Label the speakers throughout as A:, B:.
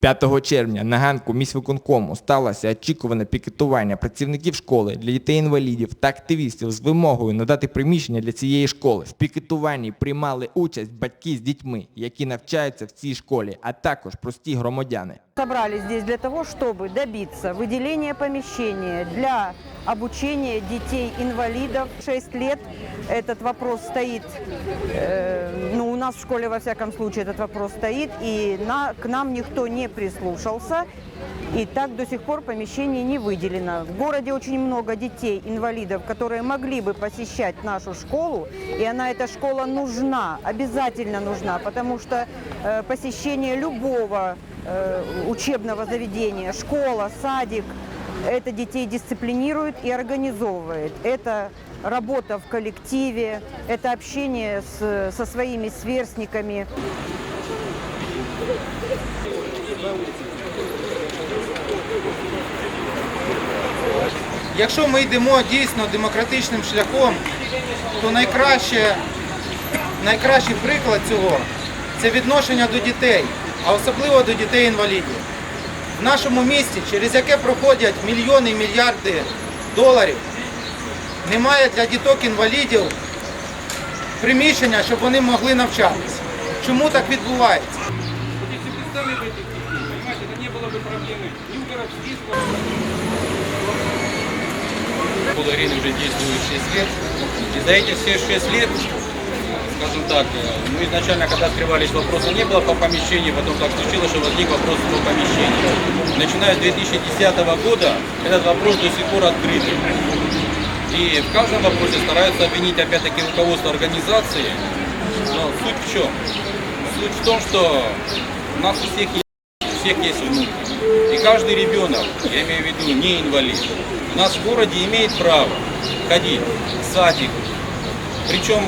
A: 5 червня на ганку міськвиконкому сталося очікуване пікетування працівників школи для дітей-інвалідів та активістів з вимогою надати приміщення для цієї школи. В пікетуванні приймали участь батьки з дітьми, які навчаються в цій школі, а також прості громадяни.
B: Собрались здесь для того, чтобы добиться выделения помещения для обучения детей-инвалидов 6 лет. Этот вопрос стоит, э, ну, у нас в школе, во всяком случае, этот вопрос стоит, и на, к нам никто не прислушался. И так до сих пор помещение не выделено. В городе очень много детей-инвалидов, которые могли бы посещать нашу школу, и она, эта школа нужна, обязательно нужна, потому что э, посещение любого учебного заведения, школа, садик, это детей дисциплинирует и организовывает. Это работа в коллективе, это общение с- со своими сверстниками.
C: Якщо ми йдемо дійсно демократичним шляхом, то найкраще, найкращий приклад цього це відношення до дітей, а особливо до дітей-інвалідів. В нашому місті, через яке проходять мільйони і мільярди доларів, немає для діток-інвалідів приміщення, щоб вони могли навчатися. Чому так відбувається?
D: Вот если бы сами бы этих детей, понимаете, это не было бы проблемы ни у городских властей,
E: Школа Ирины уже действует 6 лет. И за эти все 6 лет, скажем так, э, ну изначально, когда открывались вопросы, не было по помещению, потом так случилось, что возник вопрос по помещению. Начиная с 2010 года этот вопрос до сих пор открытый. И в каждом вопросе стараются обвинить опять-таки руководство организации. Но суть в чем? Суть в том, что у нас у всех есть, у всех есть внуки. И каждый ребенок, я имею в виду не инвалид, у нас в городе имеет право ходить в садик, причем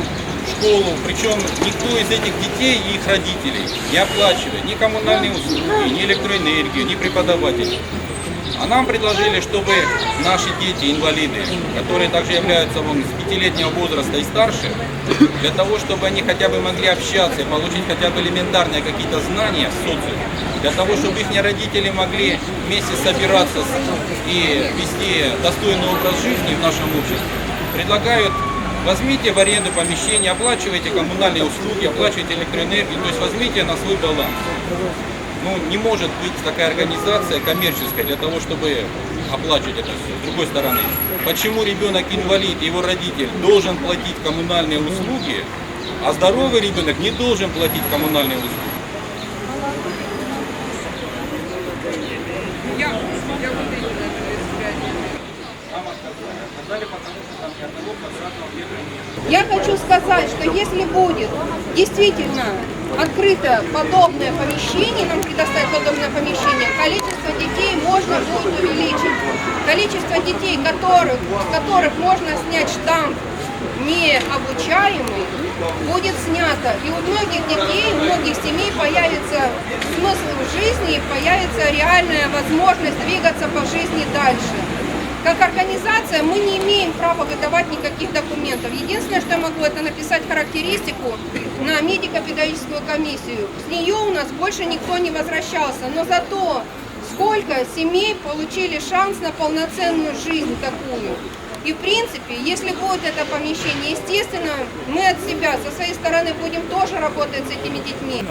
E: школу, причем никто из этих детей и их родителей не оплачивает ни коммунальные услуги, ни электроэнергию, ни преподавателей. А нам предложили, чтобы наши дети, инвалиды, которые также являются вон, с пятилетнего возраста и старше, для того, чтобы они хотя бы могли общаться и получить хотя бы элементарные какие-то знания в социуме, для того, чтобы их родители могли вместе собираться и вести достойный образ жизни в нашем обществе, предлагают возьмите в аренду помещение, оплачивайте коммунальные услуги, оплачивайте электроэнергию, то есть возьмите на свой баланс. Ну, не может быть такая организация коммерческая для того, чтобы оплачивать это все. С другой стороны, почему ребенок инвалид, его родитель должен платить коммунальные услуги, а здоровый ребенок не должен платить коммунальные услуги?
F: Я хочу сказать, что если будет действительно открыто подобное помещение, нам предоставят подобное помещение, количество детей можно будет увеличить. Количество детей, которых, с которых можно снять штамп необучаемый, будет снято. И у многих детей, у многих семей появится смысл в жизни появится реальная возможность двигаться по жизни дальше. Как организация мы не имеем права выдавать никаких документов. Единственное, что я могу, это написать характеристику на медико-педагогическую комиссию. С нее у нас больше никто не возвращался. Но зато сколько семей получили шанс на полноценную жизнь такую. И в принципе, если будет это помещение, естественно, мы от себя, со своей стороны, будем тоже работать с этими детьми.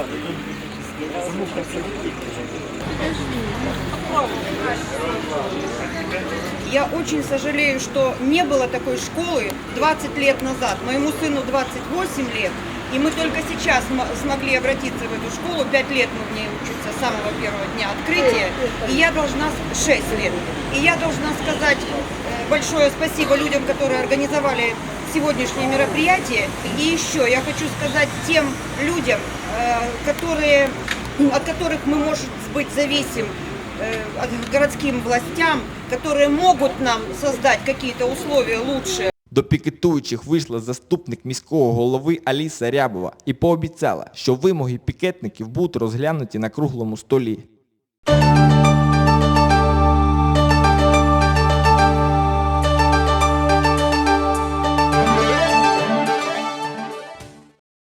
B: Я очень сожалею, что не было такой школы 20 лет назад. Моему сыну 28 лет, и мы только сейчас смогли обратиться в эту школу. 5 лет мы в ней учимся с самого первого дня открытия, и я должна, 6 лет, и я должна сказать э, большое спасибо людям, которые организовали сегодняшнее мероприятие. И еще я хочу сказать тем людям, э, которые, от которых мы, может быть, зависим, э, от городским властям, которые могут нам создать какие-то условия лучше.
A: До пікетуючих вийшла заступник міського голови Аліса Рябова і пообіцяла, що вимоги пікетників будуть розглянуті на круглому столі.